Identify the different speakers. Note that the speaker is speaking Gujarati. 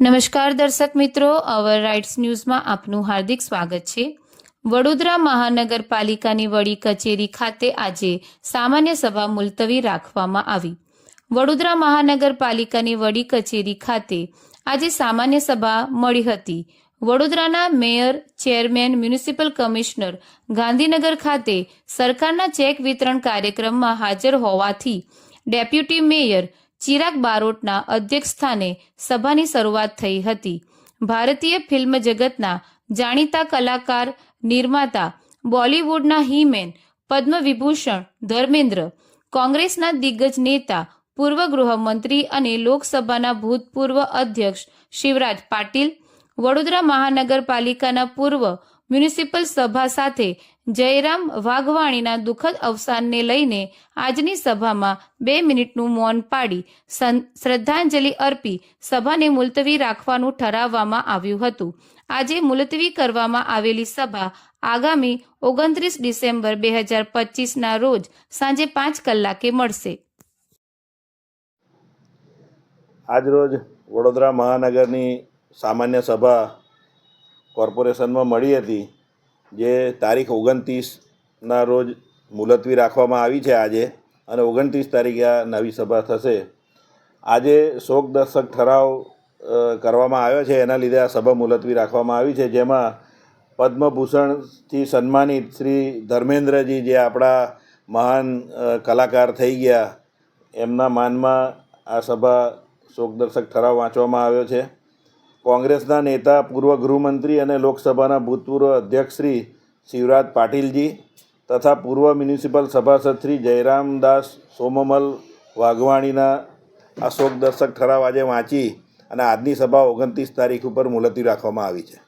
Speaker 1: નમસ્કાર દર્શક મિત્રો અવર રાઇટ્સ ન્યૂઝમાં આપનું હાર્દિક સ્વાગત છે. વડોદરા મહાનગરપાલિકાની વડી કચેરી ખાતે આજે સામાન્ય સભા મુલતવી રાખવામાં આવી. વડોદરા મહાનગરપાલિકાની વડી કચેરી ખાતે આજે સામાન્ય સભા મળી હતી. વડોદરાના mayor, chairman, municipal commissioner Gandhinagar ખાતે સરકારના ચેક વિતરણ કાર્યક્રમમાં હાજર હોવાથી ડેપ્યુટી મેયર ચિરાગ બારોટના અધ્યક્ષસ્થાને સભાની શરૂઆત થઈ હતી. ભારતીય ફિલ્મ જગતના જાણીતા કલાકાર, નિર્માતા, બોલિવૂડના હીમેન પદ્મવિભૂષણ ધર્મેન્દ્ર, કોંગ્રેસના દિગ્ગજ નેતા, પૂર્વ ગૃહમંત્રી અને લોકસભાના ભૂતપૂર્વ અધ્યક્ષ શિવરાજ પાટીલ, વડોદરા મહાનગરપાલિકાના પૂર્વ મ્યુનિસિપલ સભા સાથે જયરામ વાઘવાણીના દુઃખદ અવસાનને લઈને આજની સભામાં બે મિનિટનું મૌન પાડી શ્રદ્ધાંજલિ અર્પી સભાને મુલતવી રાખવાનું ઠરાવવામાં આવ્યું હતું. આજે મુલતવી કરવામાં આવેલી સભા આગામી ઓગણત્રીસ ડિસેમ્બર બે હજાર પચીસના રોજ સાંજે પાંચ કલાકે મળશે.
Speaker 2: આજરોજ વડોદરા મહાનગરની સામાન્ય સભા કોર્પોરેશનમાં મળી હતી, જે તારીખ ઓગણત્રીસના રોજ મુલતવી રાખવામાં આવી છે આજે અને ઓગણત્રીસ તારીખે આ નવી સભા થશે. આજે શોકદર્શક ઠરાવ કરવામાં આવ્યો છે. એના લીધે આ સભા મુલતવી રાખવામાં આવી છે. જેમાં પદ્મભૂષણથી સન્માનિત શ્રી ધર્મેન્દ્રજી જે આપણા મહાન કલાકાર થઈ ગયા, એમના માનમાં આ સભા શોકદર્શક ઠરાવ વાંચવામાં આવ્યો છે. કોંગ્રેસના નેતા, પૂર્વ ગૃહમંત્રી અને લોકસભાના ભૂતપૂર્વ અધ્યક્ષ શ્રી શિવરાજ પાટીલજી તથા પૂર્વ મ્યુનિસિપલ સભાસદ શ્રી જયરામદાસ સોમમલ વાઘવાણીના અશોક દર્શક ઠરાવ આજે વાંચી અને આજની સભા ઓગણત્રીસ તારીખ ઉપર મુલતવી રાખવામાં આવી છે.